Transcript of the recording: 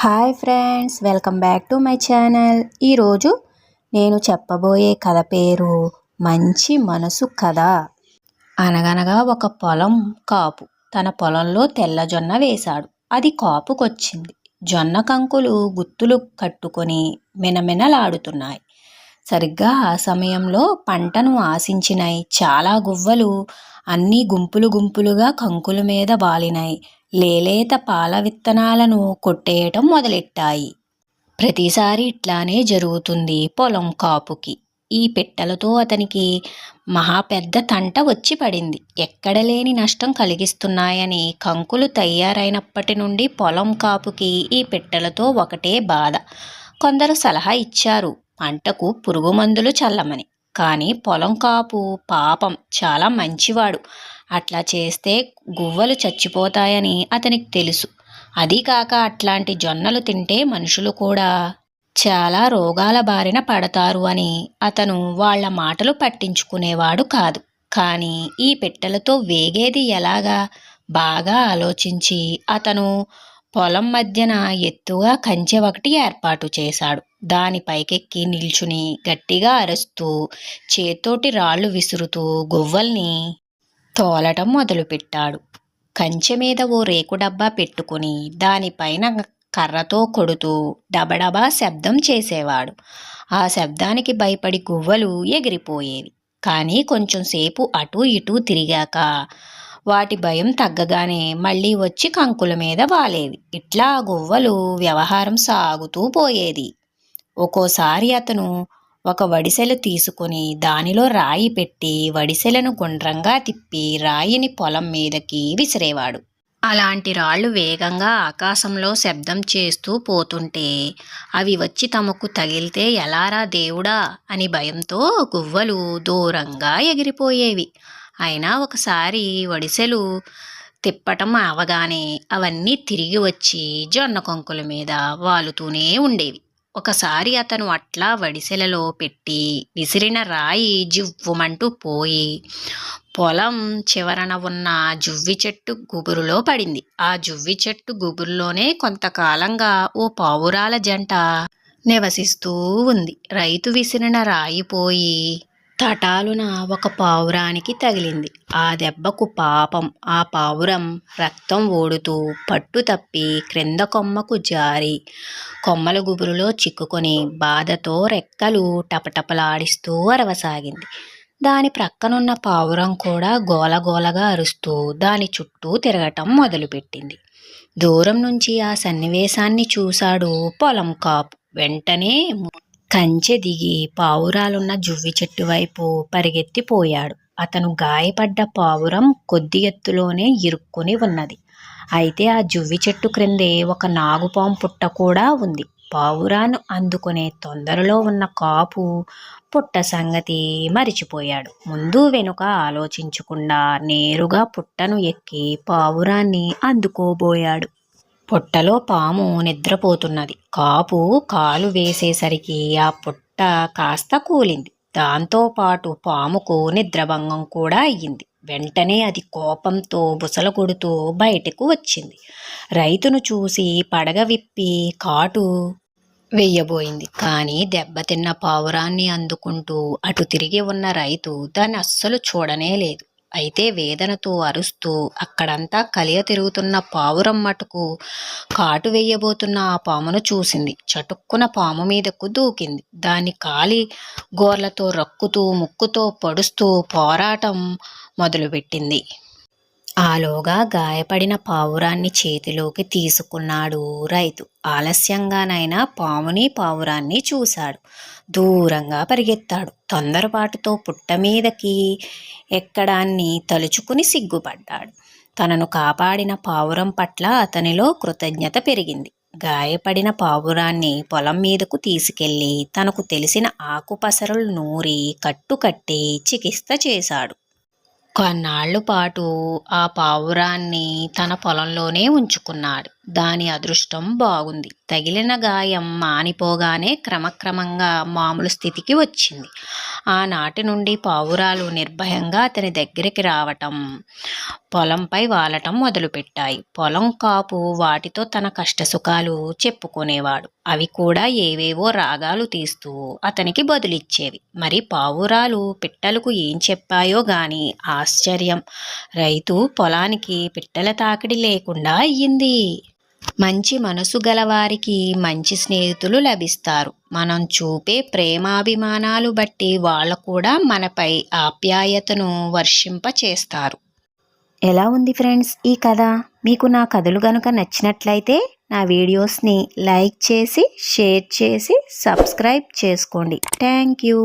Hi friends welcome back to my channel. ఈరోజు నేను చెప్పబోయే కథ పేరు మంచి మనసు కథ. అనగనగా ఒక పొలం కాపు తన పొలంలో తెల్ల జొన్న వేశాడు. అది కాపుకొచ్చింది. జొన్న కంకులు గుత్తులు కట్టుకొని మినమినలాడుతున్నాయి. సరిగ్గా ఆ సమయంలో పంటను ఆశించినాయి చాలా గువ్వలు అన్నీ గుంపులు గుంపులుగా కంకుల మీద వాలినాయి లేలేత పాల విత్తనాలను కొట్టేయటం మొదలెట్టాయి. ప్రతిసారి ఇట్లానే జరుగుతుంది పొలం కాపుకి. ఈ పిట్టలతో అతనికి మహా పెద్ద తంట వచ్చి పడింది. ఎక్కడ లేని నష్టం కలిగిస్తున్నాయని కంకులు తయారైనప్పటి నుండి పొలం కాపుకి ఈ పిట్టలతో ఒకటే బాధ. కొందరు సలహా ఇచ్చారు పంటకు పురుగు మందులు చల్లమని. కానీ పొలం కాపు పాపం చాలా మంచివాడు. అట్లా చేస్తే గువ్వలు చచ్చిపోతాయని అతనికి తెలుసు. అది కాక అట్లాంటి జొన్నలు తింటే మనుషులు కూడా చాలా రోగాల బారిన పడతారు అని అతను వాళ్ళ మాటలు పట్టించుకునేవాడు కాదు. కానీ ఈ పెట్టెలతో వేగేది ఎలాగా? బాగా ఆలోచించి అతను పొలం మధ్యన ఎత్తుగా కంచె ఒకటి ఏర్పాటు చేశాడు. దాని పైకెక్కి నిల్చుని గట్టిగా అరుస్తూ చేతోటి రాళ్ళు విసురుతూ గువ్వల్ని తోలటం మొదలుపెట్టాడు. కంచె మీద ఓ రేకు డబ్బా పెట్టుకుని దానిపైన కర్రతో కొడుతూ డబడబా శబ్దం చేసేవాడు. ఆ శబ్దానికి భయపడి గువ్వలు ఎగిరిపోయేవి. కానీ కొంచెం సేపు అటూ ఇటూ తిరిగాక వాటి భయం తగ్గగానే మళ్ళీ వచ్చి కంకుల మీద వాలేవి. ఇట్లా గువ్వలు వ్యవహారం సాగుతూ పోయేది. ఒక్కోసారి అతను ఒక వడిసెలు తీసుకుని దానిలో రాయి పెట్టి వడిసెలను గుండ్రంగా తిప్పి రాయిని పొలం మీదకి విసిరేవాడు. అలాంటి రాళ్ళు వేగంగా ఆకాశంలో శబ్దం చేస్తూ పోతుంటే అవి వచ్చి తమకు తగిలితే ఎలారా దేవుడా అని భయంతో గువ్వలు దూరంగా ఎగిరిపోయేవి. అయినా ఒకసారి వడిసెలు తిప్పటం అవగానే అవన్నీ తిరిగి వచ్చి జొన్న కొంకుల మీద వాలుతూనే ఉండేవి. ఒకసారి అతను అట్లా వడిసెలలో పెట్టి విసిరిన రాయి జివ్వుమంటూ పోయి పొలం చివరన ఉన్న జువ్వి చెట్టు గుబురులో పడింది. ఆ జువ్వి చెట్టు గుబురులోనే కొంతకాలంగా ఓ పావురాల జంట నివసిస్తూ ఉంది. రైతు విసిరిన రాయి పోయి తటాలున ఒక పావురానికి తగిలింది. ఆ దెబ్బకు పాపం. ఆ పావురం రక్తం ఓడుతూ పట్టు తప్పి క్రింద కొమ్మకు జారి కొమ్మల గుబురులో చిక్కుకొని బాధతో రెక్కలు టపటపలాడిస్తూ అరవసాగింది. దాని ప్రక్కనున్న పావురం కూడా గోలగోలగా అరుస్తూ దాని చుట్టూ తిరగటం మొదలుపెట్టింది. దూరం నుంచి ఆ సన్నివేశాన్ని చూశాడు పొలం కాపు. వెంటనే కంచె దిగి పావురాలున్న జువ్వి చెట్టు వైపు పరిగెత్తిపోయాడు అతను గాయపడ్డ పావురం కొద్ది ఎత్తులోనే ఇరుక్కుని ఉన్నది. అయితే ఆ జువ్వి చెట్టు క్రిందే ఒక నాగుపాము పుట్ట కూడా ఉంది. పావురాను అందుకునే తొందరలో ఉన్న కాపు పుట్ట సంగతి మరిచిపోయాడు. ముందు వెనుక ఆలోచించకుండా నేరుగా పుట్టను ఎక్కి పావురాన్ని అందుకోబోయాడు. పుట్టలో పాము నిద్రపోతున్నది. కాపు కాలు వేసేసరికి ఆ పుట్ట కాస్త కూలింది. దాంతోపాటు పాముకు నిద్రభంగం కూడా అయ్యింది. వెంటనే అది కోపంతో బుసలగొడుతూ బయటకు వచ్చింది. రైతును చూసి పడగ విప్పి కాటు వెయ్యబోయింది కానీ దెబ్బతిన్న పావురాన్ని అందుకుంటూ అటు తిరిగి ఉన్న రైతు దాన్ని అస్సలు చూడనే లేదు. అయితే వేదనతో అరుస్తూ అక్కడంతా కలియ తిరుగుతున్న పావురం మటుకు కాటు వేయబోతున్న ఆ పామును చూసింది. చటుక్కున పాము మీదకు దూకింది. దాని కాలి గోర్లతో రక్కుతూ ముక్కుతో పడుస్తూ పోరాటం మొదలుపెట్టింది. ఆలోగా గాయపడిన పావురాన్ని చేతిలోకి తీసుకున్నాడు రైతు. ఆలస్యంగానైనా పాముని పావురాన్ని చూశాడు. దూరంగా పరిగెత్తాడు. తొందరపాటుతో పుట్ట మీదకి ఎక్కడాన్ని తలుచుకుని సిగ్గుపడ్డాడు. తనను కాపాడిన పావురం పట్ల అతనిలో కృతజ్ఞత పెరిగింది. గాయపడిన పావురాన్ని పొలం మీదకు తీసుకెళ్ళి తనకు తెలిసిన ఆకుపసరులు నూరి కట్టుకట్టి చికిత్స చేశాడు. కొన్నాళ్ళు పాటు ఆ పావురాన్ని తన పొలంలోనే ఉంచుకున్నాడు. దాని అదృష్టం బాగుంది. తగిలిన గాయం మానిపోగానే క్రమక్రమంగా మామూలు స్థితికి వచ్చింది. ఆనాటి నుండి పావురాలు నిర్భయంగా అతని దగ్గరికి రావటం పొలంపై వాలటం మొదలుపెట్టాయి. పొలం కాపు వాటితో తన కష్టసుఖాలు చెప్పుకునేవాడు. అవి కూడా ఏవేవో రాగాలు తీస్తూ అతనికి బదులిచ్చేవి. మరి పావురాలు పిట్టలకు ఏం చెప్పాయో గాని ఆశ్చర్యం. రైతు పొలానికి పిట్టల తాకిడి లేకుండా అయ్యింది. మంచి మనసు గలవారికి మంచి స్నేహితులు లభిస్తారు. మనం చూపే ప్రేమాభిమానాలు బట్టి వాళ్ళు కూడా మనపై ఆప్యాయతను వర్షింప చేస్తారు. ఎలా ఉంది ఫ్రెండ్స్ ఈ కథ? మీకు నా కథలు గనుక నచ్చినట్లయితే నా వీడియోస్ని లైక్ చేసి షేర్ చేసి సబ్స్క్రైబ్ చేసుకోండి. Thank you.